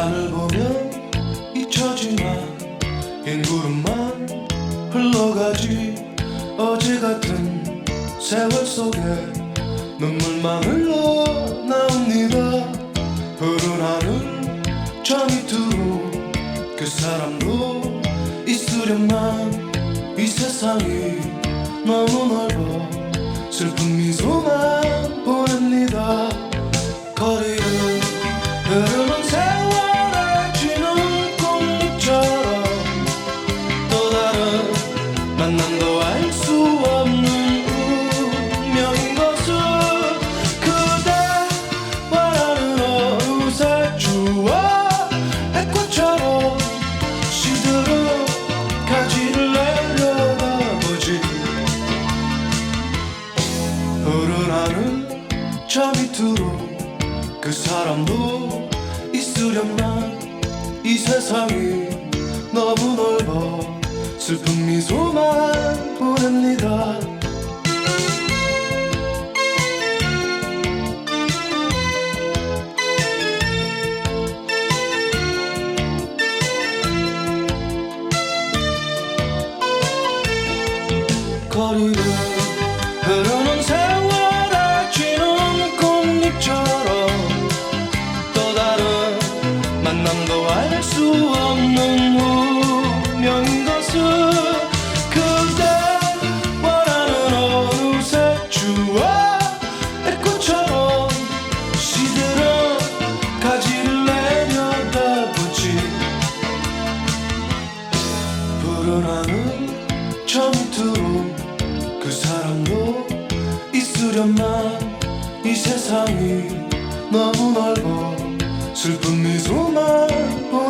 하늘 보면 잊혀지만 흰 구름만 흘러가지. 어제 같은 세월 속에 눈물만 흘러나옵니다. 푸른 하늘 저 밑으로 그 사람도 있으련만 이 세상이 너무 넓어 슬픈 미소만 보냅니다. 거리 저 밑으로 그 사람도 있으련만 이 세상이 너무 넓어 슬픈 미소만 처음처럼 그 사랑도 있으려나 이 세상이 너무 넓어 슬픈 미소만 보여.